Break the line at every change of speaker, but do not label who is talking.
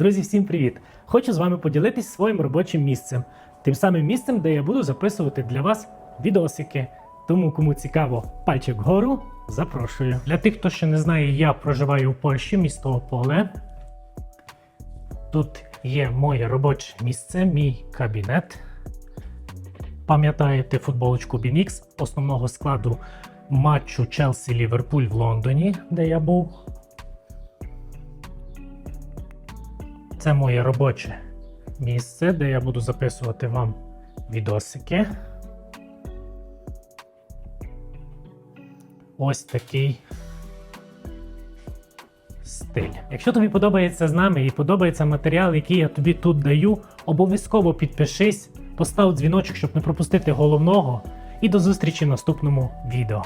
Друзі, всім привіт! Хочу з вами поділитись своїм робочим місцем, тим самим місцем, де я буду записувати для вас відосики. Тому, кому цікаво, пальчик вгору, запрошую. Для тих, хто ще не знає, я проживаю в Польщі, місто Ополе. Тут є моє робоче місце, мій кабінет. Пам'ятаєте футболочку Бінікс основного складу матчу Челсі Ліверпуль в Лондоні, де я був. Це моє робоче місце, де я буду записувати вам відосики. Ось такий стиль. Якщо тобі подобається з нами і подобається матеріал, який я тобі тут даю, обов'язково підпишись, постав дзвіночок, щоб не пропустити головного. І до зустрічі в наступному відео.